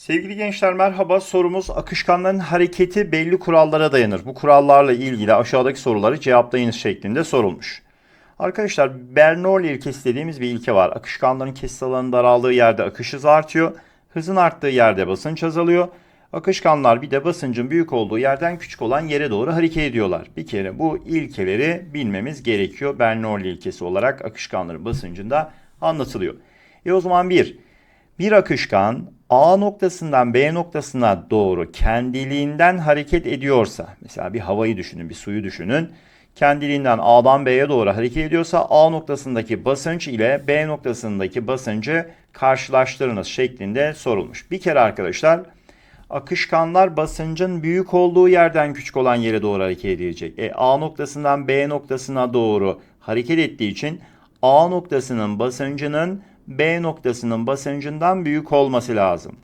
Sevgili gençler merhaba. Sorumuz akışkanların hareketi belli kurallara dayanır. Bu kurallarla ilgili aşağıdaki soruları cevaplayınız şeklinde sorulmuş. Arkadaşlar Bernoulli ilkesi dediğimiz bir ilke var. Akışkanların kesit alanı daraldığı yerde akış hızı artıyor. Hızın arttığı yerde basınç azalıyor. Akışkanlar bir de basıncın büyük olduğu yerden küçük olan yere doğru hareket ediyorlar. Bir kere bu ilkeleri bilmemiz gerekiyor. Bernoulli ilkesi olarak akışkanların basıncında anlatılıyor. E o zaman bir, bir akışkan A noktasından B noktasına doğru kendiliğinden hareket ediyorsa, mesela bir havayı düşünün, bir suyu düşünün. Kendiliğinden A'dan B'ye doğru hareket ediyorsa A noktasındaki basınç ile B noktasındaki basıncı karşılaştırınız şeklinde sorulmuş. Bir kere arkadaşlar akışkanlar basıncın büyük olduğu yerden küçük olan yere doğru hareket edecek. E, A noktasından B noktasına doğru hareket ettiği için A noktasının basıncının B noktasının basıncından büyük olması lazım.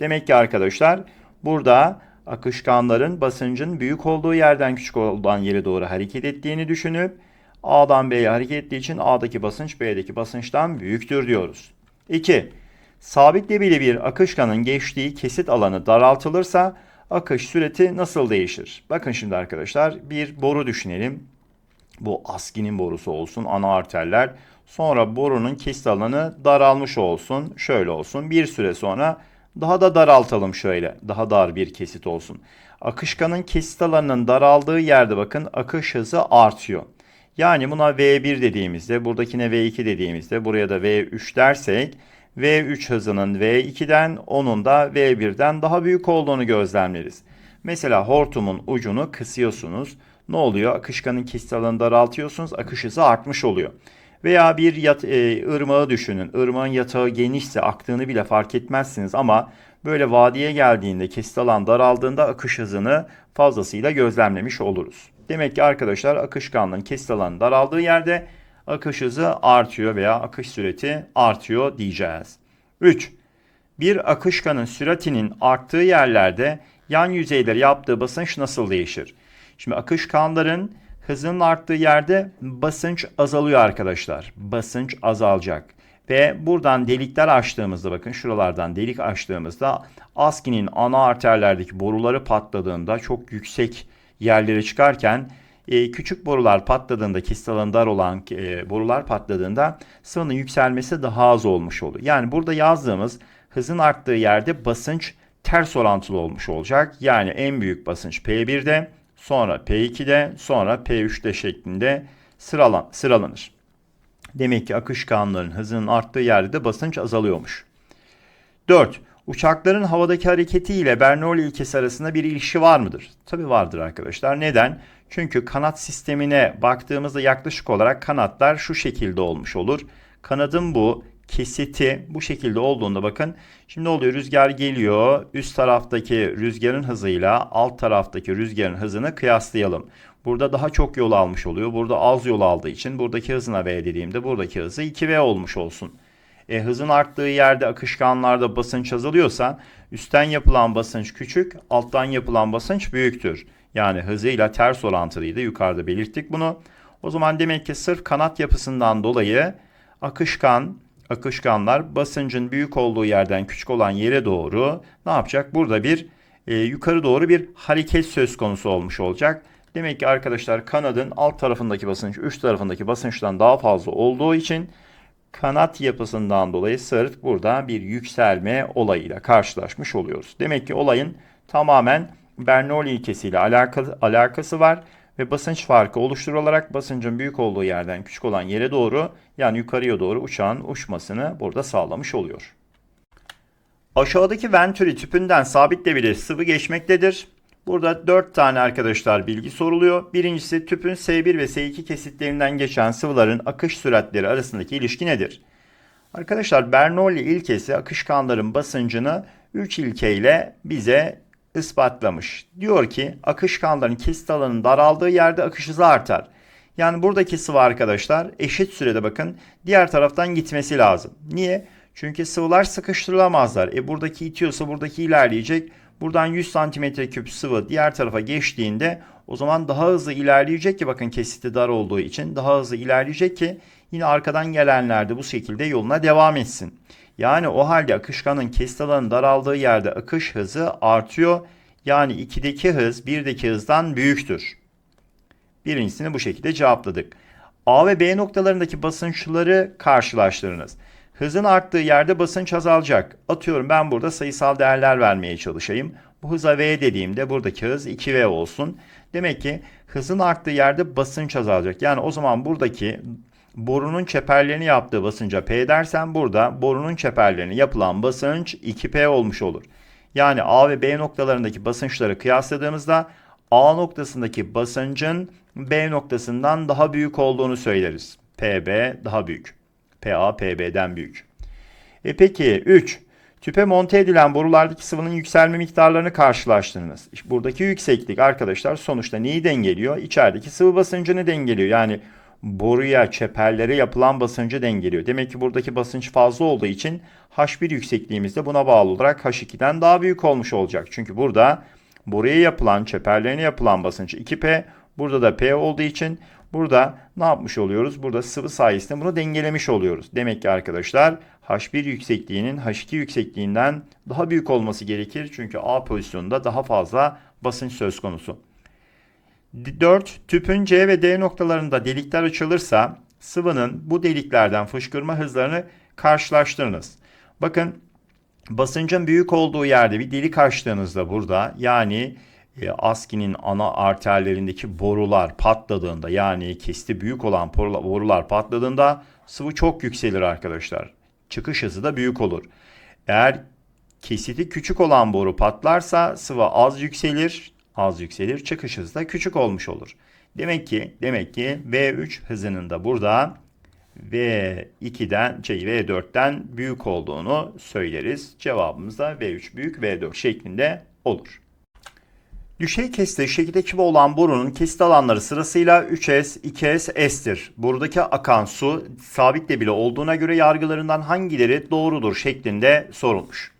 Demek ki arkadaşlar burada akışkanların basıncın büyük olduğu yerden küçük olan yere doğru hareket ettiğini düşünüp A'dan B'ye hareket ettiği için A'daki basınç B'deki basınçtan büyüktür diyoruz. 2. Sabit debili bir akışkanın geçtiği kesit alanı daraltılırsa akış süreti nasıl değişir? Bakın şimdi arkadaşlar bir boru düşünelim. Bu askinin borusu olsun ana arterler. Sonra borunun kesit alanı daralmış olsun. Şöyle olsun. Bir süre sonra daha da daraltalım şöyle. Daha dar bir kesit olsun. Akışkanın kesit alanının daraldığı yerde bakın akış hızı artıyor. Yani buna V1 dediğimizde, buradakine V2 dediğimizde, buraya da V3 dersek V3 hızının V2'den, onun da V1'den daha büyük olduğunu gözlemleriz. Mesela hortumun ucunu kısıyorsunuz. Ne oluyor? Akışkanın kesit alanını daraltıyorsunuz. Akış hızı artmış oluyor. Veya bir yat, e, ırmağı düşünün. Irmağın yatağı genişse aktığını bile fark etmezsiniz ama böyle vadiye geldiğinde kesit alan daraldığında akış hızını fazlasıyla gözlemlemiş oluruz. Demek ki arkadaşlar akışkanlığın kesit alanı daraldığı yerde akış hızı artıyor veya akış süreti artıyor diyeceğiz. 3. Bir akışkanın süratinin arttığı yerlerde yan yüzeyleri yaptığı basınç nasıl değişir? Şimdi akışkanların hızının arttığı yerde basınç azalıyor arkadaşlar. Basınç azalacak. Ve buradan delikler açtığımızda bakın şuralardan delik açtığımızda askinin ana arterlerdeki boruları patladığında çok yüksek yerlere çıkarken e, küçük borular patladığında kesit alanı dar olan e, borular patladığında sıvının yükselmesi daha az olmuş oluyor. Yani burada yazdığımız hızın arttığı yerde basınç ters orantılı olmuş olacak. Yani en büyük basınç P1'de sonra P2'de sonra P3'te şeklinde sıralan, sıralanır. Demek ki akışkanların hızının arttığı yerde de basınç azalıyormuş. 4. Uçakların havadaki hareketi ile Bernoulli ilkesi arasında bir ilişki var mıdır? Tabi vardır arkadaşlar. Neden? Çünkü kanat sistemine baktığımızda yaklaşık olarak kanatlar şu şekilde olmuş olur. Kanadın bu kesiti bu şekilde olduğunda bakın şimdi ne oluyor rüzgar geliyor üst taraftaki rüzgarın hızıyla alt taraftaki rüzgarın hızını kıyaslayalım. Burada daha çok yol almış oluyor. Burada az yol aldığı için buradaki hızına V dediğimde buradaki hızı 2V olmuş olsun. E, hızın arttığı yerde akışkanlarda basınç azalıyorsa üstten yapılan basınç küçük, alttan yapılan basınç büyüktür. Yani hızıyla ters orantılıydı. Yukarıda belirttik bunu. O zaman demek ki sırf kanat yapısından dolayı akışkan, akışkanlar basıncın büyük olduğu yerden küçük olan yere doğru ne yapacak? Burada bir e, yukarı doğru bir hareket söz konusu olmuş olacak. Demek ki arkadaşlar kanadın alt tarafındaki basınç üst tarafındaki basınçtan daha fazla olduğu için kanat yapısından dolayı sırf burada bir yükselme olayıyla karşılaşmış oluyoruz. Demek ki olayın tamamen Bernoulli ilkesiyle alakalı, alakası var ve basınç farkı oluşturularak basıncın büyük olduğu yerden küçük olan yere doğru yani yukarıya doğru uçağın uçmasını burada sağlamış oluyor. Aşağıdaki Venturi tüpünden sabitle bile sıvı geçmektedir. Burada 4 tane arkadaşlar bilgi soruluyor. Birincisi tüpün S1 ve S2 kesitlerinden geçen sıvıların akış süratleri arasındaki ilişki nedir? Arkadaşlar Bernoulli ilkesi akışkanların basıncını 3 ilkeyle bize ispatlamış. Diyor ki akışkanların kesit alanının daraldığı yerde akış hızı artar. Yani buradaki sıvı arkadaşlar eşit sürede bakın diğer taraftan gitmesi lazım. Niye? Çünkü sıvılar sıkıştırılamazlar. E buradaki itiyorsa buradaki ilerleyecek. Buradan 100 santimetre küp sıvı diğer tarafa geçtiğinde o zaman daha hızlı ilerleyecek ki bakın kesiti dar olduğu için daha hızlı ilerleyecek ki yine arkadan gelenler de bu şekilde yoluna devam etsin. Yani o halde akışkanın kesit alanı daraldığı yerde akış hızı artıyor. Yani 2'deki hız 1'deki hızdan büyüktür. Birincisini bu şekilde cevapladık. A ve B noktalarındaki basınçları karşılaştırınız. Hızın arttığı yerde basınç azalacak. Atıyorum ben burada sayısal değerler vermeye çalışayım. Bu hıza V dediğimde buradaki hız 2V olsun. Demek ki hızın arttığı yerde basınç azalacak. Yani o zaman buradaki borunun çeperlerini yaptığı basınca P dersen burada borunun çeperlerini yapılan basınç 2P olmuş olur. Yani A ve B noktalarındaki basınçları kıyasladığımızda A noktasındaki basıncın B noktasından daha büyük olduğunu söyleriz. PB daha büyük. PA PB'den büyük. E peki 3. Tüpe monte edilen borulardaki sıvının yükselme miktarlarını karşılaştırınız. İşte buradaki yükseklik arkadaşlar sonuçta neyi dengeliyor? İçerideki sıvı basıncını dengeliyor. Yani boruya, çeperlere yapılan basıncı dengeliyor. Demek ki buradaki basınç fazla olduğu için H1 yüksekliğimiz de buna bağlı olarak H2'den daha büyük olmuş olacak. Çünkü burada boruya yapılan, çeperlerine yapılan basınç 2P, burada da P olduğu için burada ne yapmış oluyoruz? Burada sıvı sayesinde bunu dengelemiş oluyoruz. Demek ki arkadaşlar H1 yüksekliğinin H2 yüksekliğinden daha büyük olması gerekir. Çünkü A pozisyonunda daha fazla basınç söz konusu. 4. Tüpün C ve D noktalarında delikler açılırsa sıvının bu deliklerden fışkırma hızlarını karşılaştırınız. Bakın basıncın büyük olduğu yerde bir delik açtığınızda burada yani e, ASCII'nin ana arterlerindeki borular patladığında yani kesti büyük olan borular, patladığında sıvı çok yükselir arkadaşlar. Çıkış hızı da büyük olur. Eğer kesiti küçük olan boru patlarsa sıvı az yükselir, az yükselir, çıkış hızı da küçük olmuş olur. Demek ki demek ki V3 hızının da burada V2'den şey V4'ten büyük olduğunu söyleriz. Cevabımız da V3 büyük V4 şeklinde olur. Düşey kesite şekilde küpe olan borunun kesit alanları sırasıyla 3S, 2S, S'tir. Buradaki akan su sabitle bile olduğuna göre yargılarından hangileri doğrudur şeklinde sorulmuş.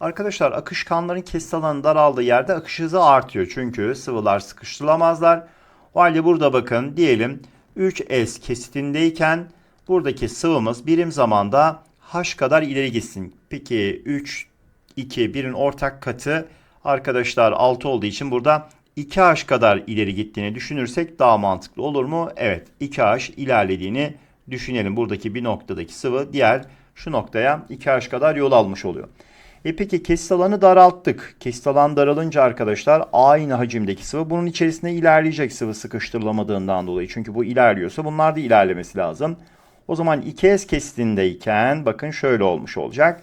Arkadaşlar akışkanların kesit alanı daraldığı yerde akış hızı artıyor. Çünkü sıvılar sıkıştırılamazlar. O halde burada bakın diyelim 3S kesitindeyken buradaki sıvımız birim zamanda H kadar ileri gitsin. Peki 3, 2, 1'in ortak katı arkadaşlar 6 olduğu için burada 2H kadar ileri gittiğini düşünürsek daha mantıklı olur mu? Evet 2H ilerlediğini düşünelim. Buradaki bir noktadaki sıvı diğer şu noktaya 2H kadar yol almış oluyor. E peki kesit alanı daralttık. Kesit alan daralınca arkadaşlar aynı hacimdeki sıvı bunun içerisinde ilerleyecek sıvı sıkıştırılamadığından dolayı. Çünkü bu ilerliyorsa bunlar da ilerlemesi lazım. O zaman 2S kesitindeyken bakın şöyle olmuş olacak.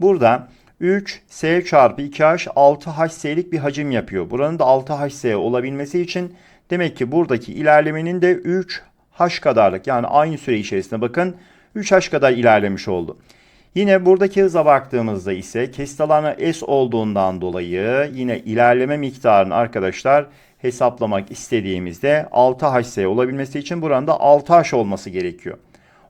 Burada 3 S çarpı 2H 6HS'lik bir hacim yapıyor. Buranın da 6HS olabilmesi için demek ki buradaki ilerlemenin de 3H kadarlık yani aynı süre içerisinde bakın 3H kadar ilerlemiş oldu. Yine buradaki hıza baktığımızda ise kesit alanı S olduğundan dolayı yine ilerleme miktarını arkadaşlar hesaplamak istediğimizde 6HS olabilmesi için buranın da 6H olması gerekiyor.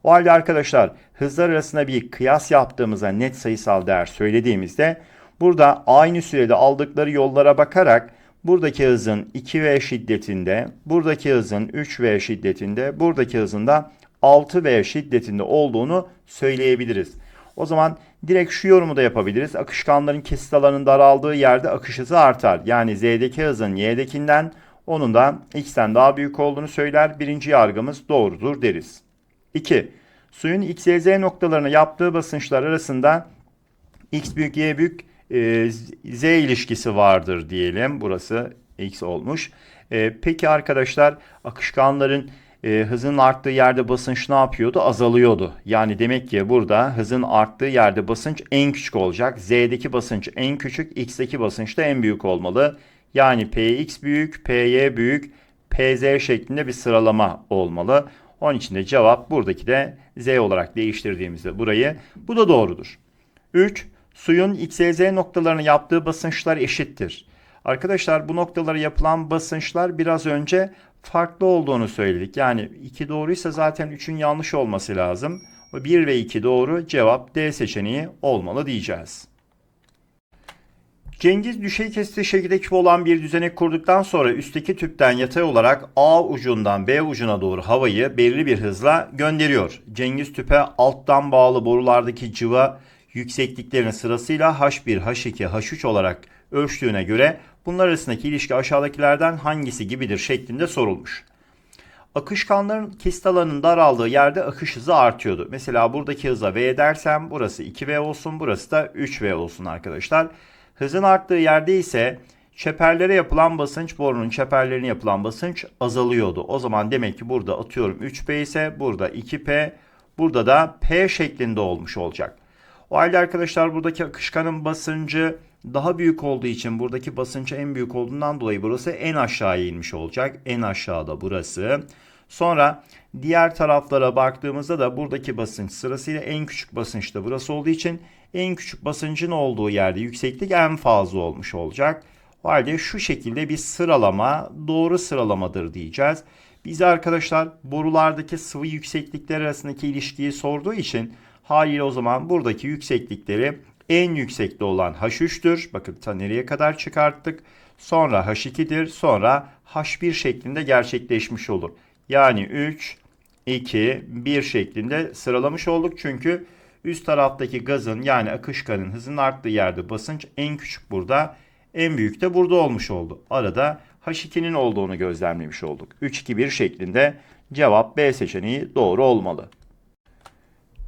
O halde arkadaşlar hızlar arasında bir kıyas yaptığımızda net sayısal değer söylediğimizde burada aynı sürede aldıkları yollara bakarak buradaki hızın 2V şiddetinde, buradaki hızın 3V şiddetinde, buradaki hızın da 6V şiddetinde olduğunu söyleyebiliriz. O zaman direkt şu yorumu da yapabiliriz. Akışkanların kesit alanının daraldığı yerde akış hızı artar. Yani Z'deki hızın Y'dekinden onun da X'ten daha büyük olduğunu söyler. Birinci yargımız doğrudur deriz. 2. Suyun X, Y, Z noktalarına yaptığı basınçlar arasında X büyük, Y büyük, e, Z ilişkisi vardır diyelim. Burası X olmuş. E, peki arkadaşlar akışkanların e, hızın arttığı yerde basınç ne yapıyordu? Azalıyordu. Yani demek ki burada hızın arttığı yerde basınç en küçük olacak. Z'deki basınç en küçük, X'deki basınç da en büyük olmalı. Yani Px büyük, Py büyük, Pz şeklinde bir sıralama olmalı. Onun için de cevap buradaki de Z olarak değiştirdiğimizde burayı. Bu da doğrudur. 3. Suyun X, Y, Z noktalarını yaptığı basınçlar eşittir. Arkadaşlar bu noktalara yapılan basınçlar biraz önce farklı olduğunu söyledik. Yani 2 doğruysa zaten 3'ün yanlış olması lazım. 1 ve 2 doğru cevap D seçeneği olmalı diyeceğiz. Cengiz düşey kesiti şekilde küp olan bir düzenek kurduktan sonra üstteki tüpten yatay olarak A ucundan B ucuna doğru havayı belirli bir hızla gönderiyor. Cengiz tüpe alttan bağlı borulardaki cıva yüksekliklerini sırasıyla H1, H2, H3 olarak ölçtüğüne göre bunlar arasındaki ilişki aşağıdakilerden hangisi gibidir şeklinde sorulmuş. Akışkanların kesit alanının daraldığı yerde akış hızı artıyordu. Mesela buradaki hıza V dersem burası 2V olsun, burası da 3V olsun arkadaşlar. Hızın arttığı yerde ise çeperlere yapılan basınç, borunun çeperlerine yapılan basınç azalıyordu. O zaman demek ki burada atıyorum 3P ise burada 2P, burada da P şeklinde olmuş olacak. O halde arkadaşlar buradaki akışkanın basıncı daha büyük olduğu için buradaki basıncı en büyük olduğundan dolayı burası en aşağıya inmiş olacak. En aşağıda burası. Sonra diğer taraflara baktığımızda da buradaki basınç sırasıyla en küçük basınç da burası olduğu için en küçük basıncın olduğu yerde yükseklik en fazla olmuş olacak. O halde şu şekilde bir sıralama doğru sıralamadır diyeceğiz. Bize arkadaşlar borulardaki sıvı yükseklikler arasındaki ilişkiyi sorduğu için haliyle o zaman buradaki yükseklikleri en yüksekte olan H3'tür. Bakın ta nereye kadar çıkarttık. Sonra H2'dir. Sonra H1 şeklinde gerçekleşmiş olur. Yani 3, 2, 1 şeklinde sıralamış olduk. Çünkü üst taraftaki gazın yani akışkanın hızın arttığı yerde basınç en küçük burada. En büyük de burada olmuş oldu. Arada H2'nin olduğunu gözlemlemiş olduk. 3, 2, 1 şeklinde cevap B seçeneği doğru olmalı.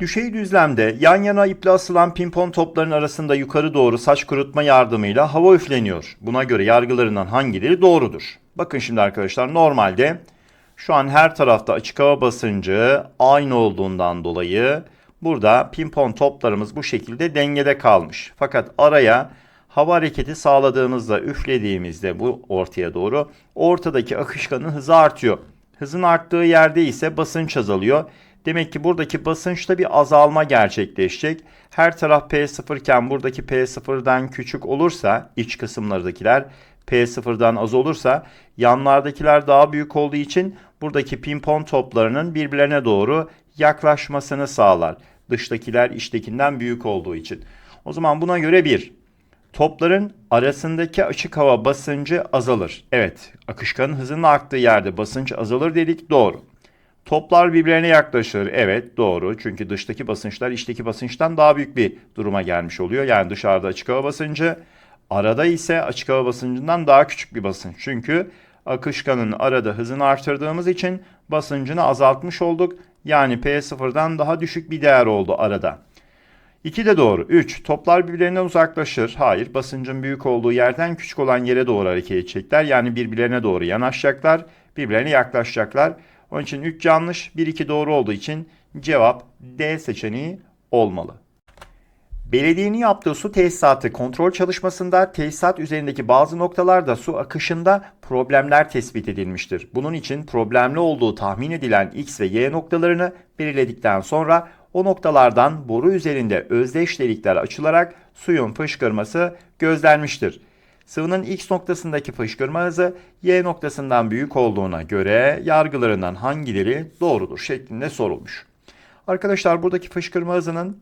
Düşey düzlemde yan yana iple asılan pimpon topların arasında yukarı doğru saç kurutma yardımıyla hava üfleniyor. Buna göre yargılarından hangileri doğrudur? Bakın şimdi arkadaşlar normalde şu an her tarafta açık hava basıncı aynı olduğundan dolayı burada pimpon toplarımız bu şekilde dengede kalmış. Fakat araya hava hareketi sağladığımızda üflediğimizde bu ortaya doğru ortadaki akışkanın hızı artıyor. Hızın arttığı yerde ise basınç azalıyor. Demek ki buradaki basınçta bir azalma gerçekleşecek. Her taraf P0 iken buradaki P0'dan küçük olursa iç kısımlardakiler P0'dan az olursa yanlardakiler daha büyük olduğu için buradaki pimpon toplarının birbirlerine doğru yaklaşmasını sağlar. Dıştakiler içtekinden büyük olduğu için. O zaman buna göre bir, topların arasındaki açık hava basıncı azalır. Evet, akışkanın hızının arttığı yerde basınç azalır dedik doğru. Toplar birbirlerine yaklaşır. Evet doğru. Çünkü dıştaki basınçlar içteki basınçtan daha büyük bir duruma gelmiş oluyor. Yani dışarıda açık hava basıncı, arada ise açık hava basıncından daha küçük bir basınç. Çünkü akışkanın arada hızını artırdığımız için basıncını azaltmış olduk. Yani P0'dan daha düşük bir değer oldu arada. 2 de doğru. 3. Toplar birbirlerinden uzaklaşır. Hayır. Basıncın büyük olduğu yerden küçük olan yere doğru hareket edecekler. Yani birbirlerine doğru yanaşacaklar. Birbirlerine yaklaşacaklar. Onun için 3 yanlış, 1-2 doğru olduğu için cevap D seçeneği olmalı. Belediyenin yaptığı su tesisatı kontrol çalışmasında tesisat üzerindeki bazı noktalarda su akışında problemler tespit edilmiştir. Bunun için problemli olduğu tahmin edilen X ve Y noktalarını belirledikten sonra o noktalardan boru üzerinde özdeş delikler açılarak suyun fışkırması gözlenmiştir. Sıvının X noktasındaki fışkırma hızı Y noktasından büyük olduğuna göre yargılarından hangileri doğrudur şeklinde sorulmuş. Arkadaşlar buradaki fışkırma hızının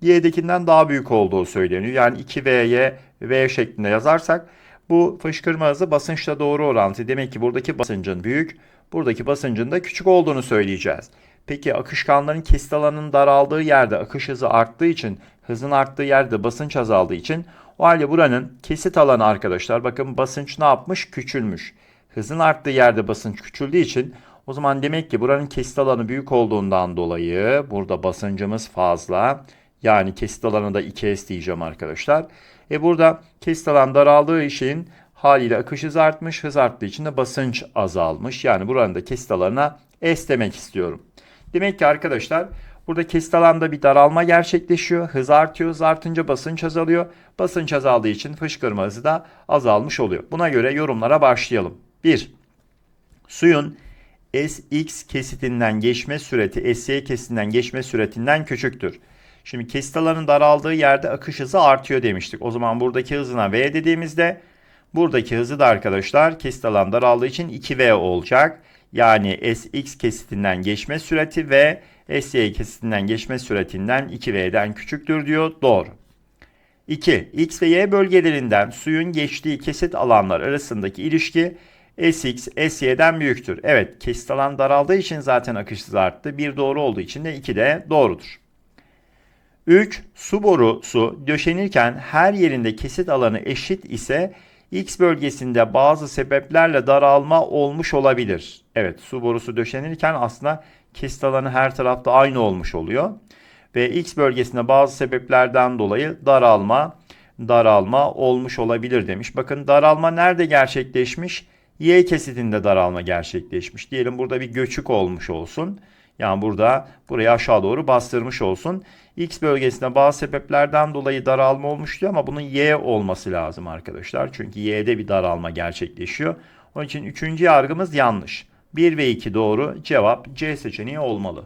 Y'dekinden daha büyük olduğu söyleniyor. Yani 2V'ye V şeklinde yazarsak bu fışkırma hızı basınçla doğru orantı. Demek ki buradaki basıncın büyük, buradaki basıncın da küçük olduğunu söyleyeceğiz. Peki akışkanların kesit alanının daraldığı yerde akış hızı arttığı için, hızın arttığı yerde basınç azaldığı için o halde buranın kesit alanı arkadaşlar bakın basınç ne yapmış? Küçülmüş. Hızın arttığı yerde basınç küçüldüğü için o zaman demek ki buranın kesit alanı büyük olduğundan dolayı burada basıncımız fazla. Yani kesit alanı da 2S diyeceğim arkadaşlar. E burada kesit alan daraldığı için haliyle akış hızı artmış. Hız arttığı için de basınç azalmış. Yani buranın da kesit alanına S demek istiyorum. Demek ki arkadaşlar burada kesit alanda bir daralma gerçekleşiyor. Hız artıyor. Hız artınca basınç azalıyor. Basınç azaldığı için fışkırma hızı da azalmış oluyor. Buna göre yorumlara başlayalım. 1. Suyun Sx kesitinden geçme süreti Sy kesitinden geçme süretinden küçüktür. Şimdi kesit alanın daraldığı yerde akış hızı artıyor demiştik. O zaman buradaki hızına V dediğimizde buradaki hızı da arkadaşlar kesit alan daraldığı için 2V olacak. Yani Sx kesitinden geçme süreti ve Sy kesitinden geçme süretinden 2V'den küçüktür diyor. Doğru. 2. X ve Y bölgelerinden suyun geçtiği kesit alanlar arasındaki ilişki Sx, Sy'den büyüktür. Evet kesit alan daraldığı için zaten akış arttı. 1 doğru olduğu için de 2 de doğrudur. 3. Su borusu döşenirken her yerinde kesit alanı eşit ise X bölgesinde bazı sebeplerle daralma olmuş olabilir. Evet su borusu döşenirken aslında kesit alanı her tarafta aynı olmuş oluyor. Ve X bölgesinde bazı sebeplerden dolayı daralma, daralma olmuş olabilir demiş. Bakın daralma nerede gerçekleşmiş? Y kesitinde daralma gerçekleşmiş. Diyelim burada bir göçük olmuş olsun. Yani burada burayı aşağı doğru bastırmış olsun. X bölgesinde bazı sebeplerden dolayı daralma olmuştu ama bunun Y olması lazım arkadaşlar. Çünkü Y'de bir daralma gerçekleşiyor. Onun için üçüncü yargımız yanlış. 1 ve 2 doğru. Cevap C seçeneği olmalı.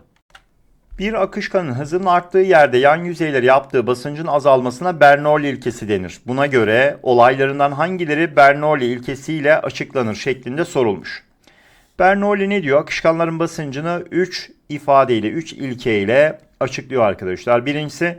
Bir akışkanın hızının arttığı yerde yan yüzeyleri yaptığı basıncın azalmasına Bernoulli ilkesi denir. Buna göre olaylarından hangileri Bernoulli ilkesiyle açıklanır şeklinde sorulmuş. Bernoulli ne diyor? Akışkanların basıncını 3 ifadeyle, 3 ilkeyle açıklıyor arkadaşlar. Birincisi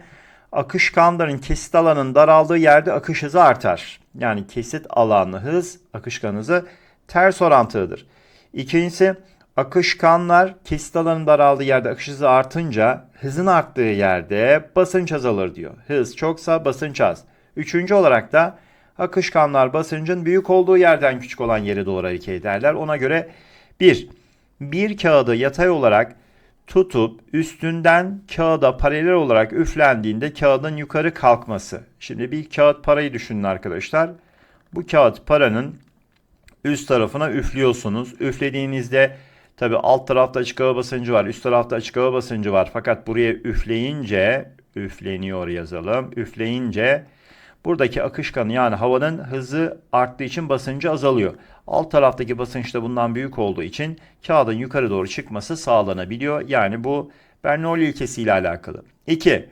akışkanların kesit alanının daraldığı yerde akış hızı artar. Yani kesit alanı hız akışkan hızı ters orantılıdır. İkincisi akışkanlar kesit alanının daraldığı yerde akış hızı artınca hızın arttığı yerde basınç azalır diyor. Hız çoksa basınç az. Üçüncü olarak da akışkanlar basıncın büyük olduğu yerden küçük olan yere doğru hareket ederler. Ona göre 1. Bir kağıdı yatay olarak tutup üstünden kağıda paralel olarak üflendiğinde kağıdın yukarı kalkması. Şimdi bir kağıt parayı düşünün arkadaşlar. Bu kağıt paranın üst tarafına üflüyorsunuz. Üflediğinizde tabi alt tarafta açık hava basıncı var, üst tarafta açık hava basıncı var. Fakat buraya üfleyince, üfleniyor yazalım, üfleyince buradaki akışkanı yani havanın hızı arttığı için basıncı azalıyor. Alt taraftaki basınç da bundan büyük olduğu için kağıdın yukarı doğru çıkması sağlanabiliyor. Yani bu Bernoulli ilkesiyle alakalı. 2.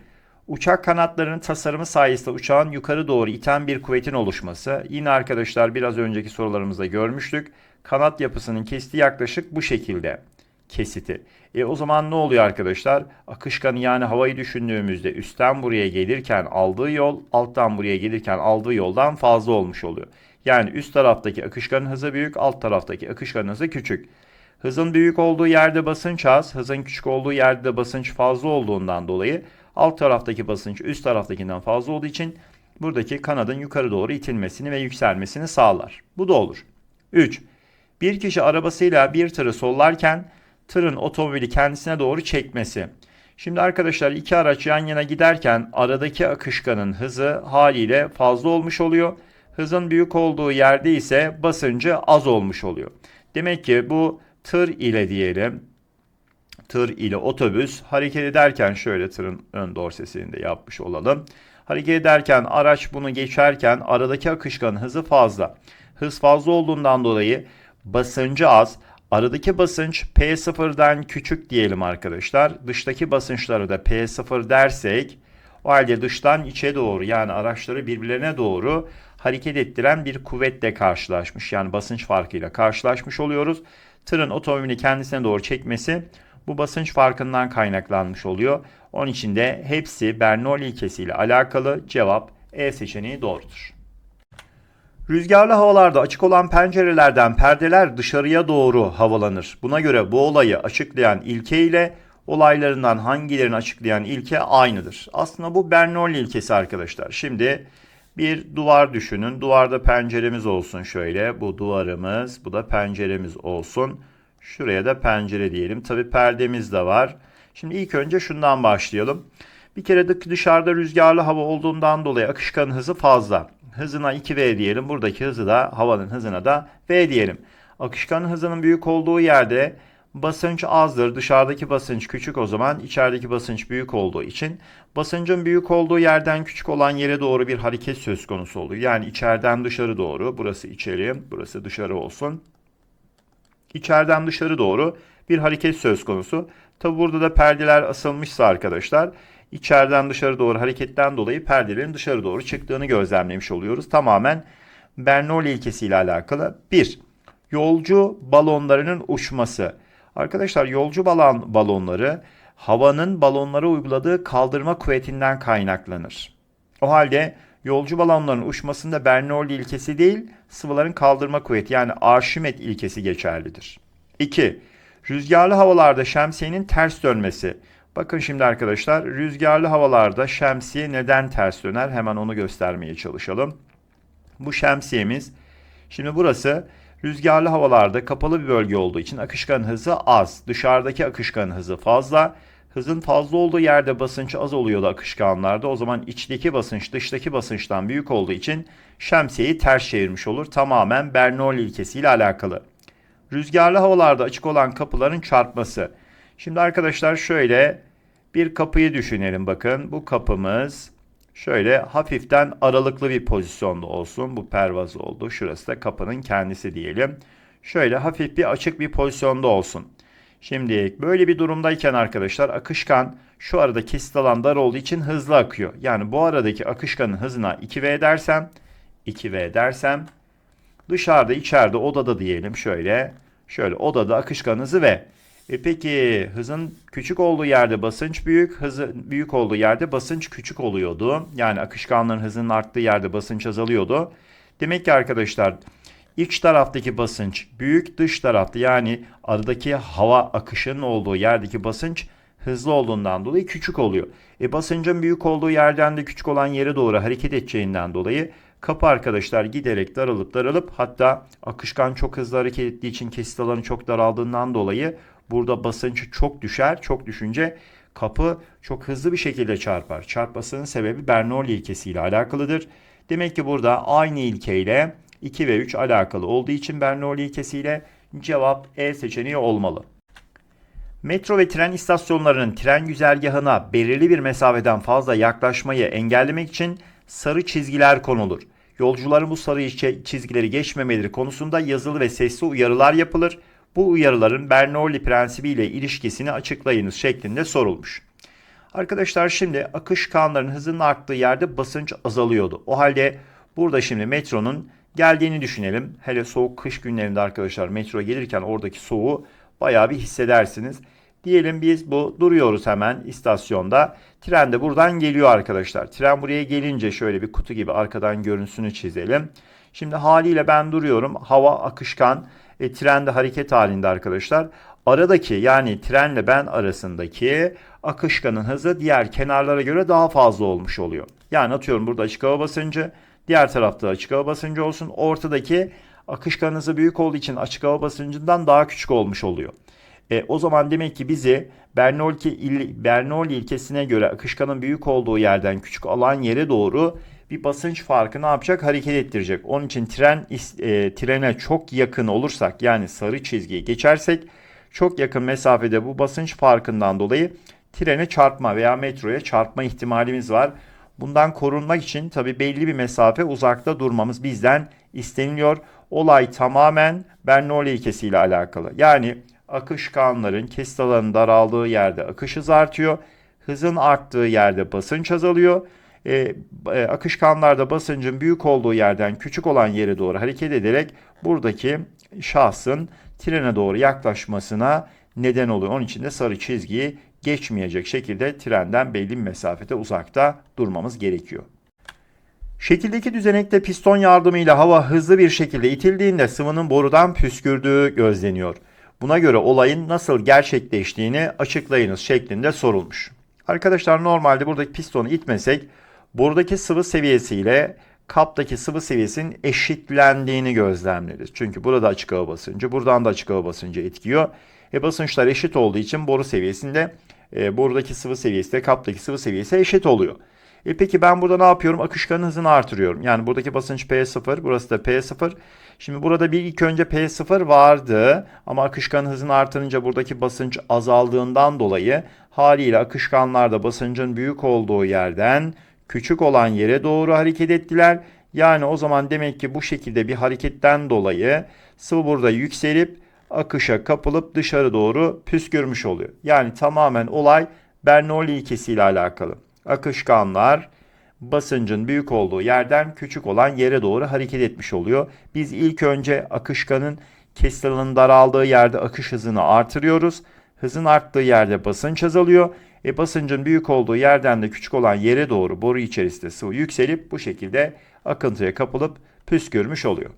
Uçak kanatlarının tasarımı sayesinde uçağın yukarı doğru iten bir kuvvetin oluşması. Yine arkadaşlar biraz önceki sorularımızda görmüştük. Kanat yapısının kesti yaklaşık bu şekilde kesiti. E o zaman ne oluyor arkadaşlar? Akışkanı yani havayı düşündüğümüzde üstten buraya gelirken aldığı yol alttan buraya gelirken aldığı yoldan fazla olmuş oluyor. Yani üst taraftaki akışkanın hızı büyük, alt taraftaki akışkanın hızı küçük. Hızın büyük olduğu yerde basınç az, hızın küçük olduğu yerde de basınç fazla olduğundan dolayı alt taraftaki basınç üst taraftakinden fazla olduğu için buradaki kanadın yukarı doğru itilmesini ve yükselmesini sağlar. Bu da olur. 3. Bir kişi arabasıyla bir tırı sollarken tırın otomobili kendisine doğru çekmesi. Şimdi arkadaşlar iki araç yan yana giderken aradaki akışkanın hızı haliyle fazla olmuş oluyor. Hızın büyük olduğu yerde ise basıncı az olmuş oluyor. Demek ki bu tır ile diyelim tır ile otobüs hareket ederken şöyle tırın ön dorsesini de yapmış olalım. Hareket ederken araç bunu geçerken aradaki akışkanın hızı fazla. Hız fazla olduğundan dolayı basıncı az. Aradaki basınç P0'dan küçük diyelim arkadaşlar. Dıştaki basınçları da P0 dersek o halde dıştan içe doğru yani araçları birbirlerine doğru hareket ettiren bir kuvvetle karşılaşmış. Yani basınç farkıyla karşılaşmış oluyoruz. Tırın otomobili kendisine doğru çekmesi bu basınç farkından kaynaklanmış oluyor. Onun için de hepsi Bernoulli ilkesiyle alakalı cevap E seçeneği doğrudur. Rüzgarlı havalarda açık olan pencerelerden perdeler dışarıya doğru havalanır. Buna göre bu olayı açıklayan ilke ile olaylarından hangilerini açıklayan ilke aynıdır. Aslında bu Bernoulli ilkesi arkadaşlar. Şimdi bir duvar düşünün. Duvarda penceremiz olsun şöyle. Bu duvarımız, bu da penceremiz olsun. Şuraya da pencere diyelim. Tabi perdemiz de var. Şimdi ilk önce şundan başlayalım. Bir kere dışarıda rüzgarlı hava olduğundan dolayı akışkanın hızı fazla. Hızına 2V diyelim. Buradaki hızı da havanın hızına da V diyelim. Akışkanın hızının büyük olduğu yerde basınç azdır. Dışarıdaki basınç küçük o zaman içerideki basınç büyük olduğu için basıncın büyük olduğu yerden küçük olan yere doğru bir hareket söz konusu oluyor. Yani içeriden dışarı doğru. Burası içeri, burası dışarı olsun. İçeriden dışarı doğru bir hareket söz konusu. Tabi burada da perdeler asılmışsa arkadaşlar içeriden dışarı doğru hareketten dolayı perdelerin dışarı doğru çıktığını gözlemlemiş oluyoruz. Tamamen Bernoulli ilkesiyle alakalı. 1. Yolcu balonlarının uçması. Arkadaşlar yolcu balon balonları havanın balonlara uyguladığı kaldırma kuvvetinden kaynaklanır. O halde yolcu balonların uçmasında Bernoulli ilkesi değil, sıvıların kaldırma kuvveti yani Arşimet ilkesi geçerlidir. 2. Rüzgarlı havalarda şemsiyenin ters dönmesi. Bakın şimdi arkadaşlar rüzgarlı havalarda şemsiye neden ters döner? Hemen onu göstermeye çalışalım. Bu şemsiyemiz şimdi burası rüzgarlı havalarda kapalı bir bölge olduğu için akışkan hızı az. Dışarıdaki akışkan hızı fazla. Hızın fazla olduğu yerde basınç az oluyordu akışkanlarda. O zaman içteki basınç dıştaki basınçtan büyük olduğu için şemsiyeyi ters çevirmiş olur. Tamamen Bernoulli ilkesiyle alakalı. Rüzgarlı havalarda açık olan kapıların çarpması. Şimdi arkadaşlar şöyle bir kapıyı düşünelim bakın. Bu kapımız şöyle hafiften aralıklı bir pozisyonda olsun. Bu pervaz oldu. Şurası da kapının kendisi diyelim. Şöyle hafif bir açık bir pozisyonda olsun. Şimdi böyle bir durumdayken arkadaşlar akışkan şu arada kesit alan dar olduğu için hızlı akıyor. Yani bu aradaki akışkanın hızına 2V dersem 2V dersem dışarıda içeride odada diyelim şöyle şöyle odada akışkan hızı V. E peki hızın küçük olduğu yerde basınç büyük, hızı büyük olduğu yerde basınç küçük oluyordu. Yani akışkanların hızının arttığı yerde basınç azalıyordu. Demek ki arkadaşlar iç taraftaki basınç büyük, dış tarafta yani aradaki hava akışının olduğu yerdeki basınç hızlı olduğundan dolayı küçük oluyor. E basıncın büyük olduğu yerden de küçük olan yere doğru hareket edeceğinden dolayı kapı arkadaşlar giderek daralıp daralıp hatta akışkan çok hızlı hareket ettiği için kesit alanı çok daraldığından dolayı burada basınç çok düşer. Çok düşünce kapı çok hızlı bir şekilde çarpar. Çarpmasının sebebi Bernoulli ilkesiyle alakalıdır. Demek ki burada aynı ilkeyle 2 ve 3 alakalı olduğu için Bernoulli ilkesiyle cevap E seçeneği olmalı. Metro ve tren istasyonlarının tren güzergahına belirli bir mesafeden fazla yaklaşmayı engellemek için sarı çizgiler konulur. Yolcuların bu sarı çizgileri geçmemeleri konusunda yazılı ve sesli uyarılar yapılır. Bu uyarıların Bernoulli prensibi ile ilişkisini açıklayınız şeklinde sorulmuş. Arkadaşlar şimdi akışkanların hızının arttığı yerde basınç azalıyordu. O halde burada şimdi metronun geldiğini düşünelim. Hele soğuk kış günlerinde arkadaşlar metro gelirken oradaki soğuğu bayağı bir hissedersiniz. Diyelim biz bu duruyoruz hemen istasyonda. Tren de buradan geliyor arkadaşlar. Tren buraya gelince şöyle bir kutu gibi arkadan görüntüsünü çizelim. Şimdi haliyle ben duruyorum. Hava akışkan. E, tren de hareket halinde arkadaşlar. Aradaki yani trenle ben arasındaki akışkanın hızı diğer kenarlara göre daha fazla olmuş oluyor. Yani atıyorum burada açık hava basıncı. Diğer tarafta açık hava basıncı olsun. Ortadaki akışkan hızı büyük olduğu için açık hava basıncından daha küçük olmuş oluyor. E, o zaman demek ki bizi Bernoulli, il, Bernoulli ilkesine göre akışkanın büyük olduğu yerden küçük alan yere doğru bir basınç farkı ne yapacak? Hareket ettirecek. Onun için tren e, trene çok yakın olursak yani sarı çizgiyi geçersek çok yakın mesafede bu basınç farkından dolayı trene çarpma veya metroya çarpma ihtimalimiz var. Bundan korunmak için tabi belli bir mesafe uzakta durmamız bizden isteniliyor. Olay tamamen Bernoulli ilkesiyle alakalı. Yani akışkanların kesit alanı daraldığı yerde akış hızı artıyor. Hızın arttığı yerde basınç azalıyor. E, e, akışkanlarda basıncın büyük olduğu yerden küçük olan yere doğru hareket ederek buradaki şahsın trene doğru yaklaşmasına neden oluyor. Onun için de sarı çizgiyi geçmeyecek şekilde trenden belli bir mesafede uzakta durmamız gerekiyor. Şekildeki düzenekte piston yardımıyla hava hızlı bir şekilde itildiğinde sıvının borudan püskürdüğü gözleniyor. Buna göre olayın nasıl gerçekleştiğini açıklayınız şeklinde sorulmuş. Arkadaşlar normalde buradaki pistonu itmesek buradaki sıvı seviyesiyle kaptaki sıvı seviyesinin eşitlendiğini gözlemleriz. Çünkü burada açık hava basıncı, buradan da açık hava basıncı etkiyor. E basınçlar eşit olduğu için boru seviyesinde e, buradaki sıvı seviyesi de kaptaki sıvı seviyesi eşit oluyor. E peki ben burada ne yapıyorum? Akışkanın hızını artırıyorum. Yani buradaki basınç P0, burası da P0. Şimdi burada bir ilk önce P0 vardı ama akışkanın hızını artırınca buradaki basınç azaldığından dolayı haliyle akışkanlarda basıncın büyük olduğu yerden küçük olan yere doğru hareket ettiler. Yani o zaman demek ki bu şekilde bir hareketten dolayı sıvı burada yükselip akışa kapılıp dışarı doğru püskürmüş oluyor. Yani tamamen olay Bernoulli ilkesiyle alakalı. Akışkanlar basıncın büyük olduğu yerden küçük olan yere doğru hareket etmiş oluyor. Biz ilk önce akışkanın kesit daraldığı yerde akış hızını artırıyoruz. Hızın arttığı yerde basınç azalıyor. E basıncın büyük olduğu yerden de küçük olan yere doğru boru içerisinde sıvı yükselip bu şekilde akıntıya kapılıp püskürmüş oluyor.